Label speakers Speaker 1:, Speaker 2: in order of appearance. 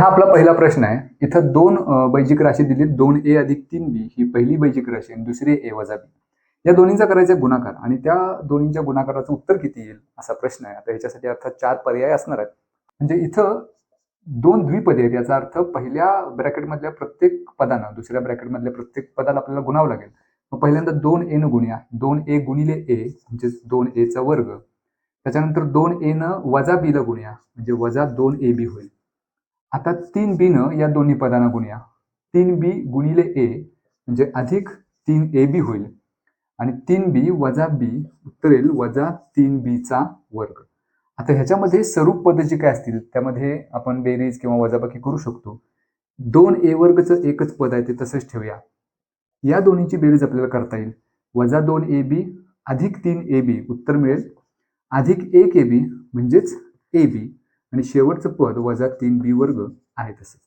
Speaker 1: हा आपला पहिला प्रश्न आहे. इथं दोन बैजिक राशी दिली दोन ए अधिक तीन बी ही पहिली बैजिक राशी आणि दुसरी ए वजा बी. या दोन्हींचा करायचा गुणाकार आणि त्या दोन्हींच्या गुणाकाराचं उत्तर किती येईल असा प्रश्न आहे. आता ह्याच्यासाठी अर्थात चार पर्याय असणार आहेत. म्हणजे इथं दोन द्विपदे आहेत. याचा अर्थ पहिल्या ब्रॅकेटमधल्या प्रत्येक पदानं दुसऱ्या ब्रॅकेटमधल्या प्रत्येक पदाला आपल्याला गुणावं लागेल. मग पहिल्यांदा दोन ए न गुण्या. दोन ए गुणिले ए म्हणजेच दोन एचा वर्ग. त्याच्यानंतर दोन ए न वजा बी ला गुण्या. म्हणजे वजा दोन ए बी होईल. आता तीन बी न या दोन्ही पदांना गुणूया. तीन बी गुणिले ए म्हणजे अधिक तीन ए बी होईल. आणि तीन बी वजा बी उत्तरेल वजा तीन बीचा वर्ग. आता ह्याच्यामध्ये स्वरूप पद जी काय असतील? त्यामध्ये आपण बेरीज किंवा वजाबाकी करू शकतो. दोन ए वर्गचं एकच पद आहे ते तसंच ठेवूया. या दोन्हीची बेरीज आपल्याला करता येईल. वजा दोन ए बी अधिक तीन ए बी उत्तर मिळेल. अधिक एक ए बी म्हणजेच ए बी. आणि शेवटचं पद वजा तीन बी वर्ग आहे तसं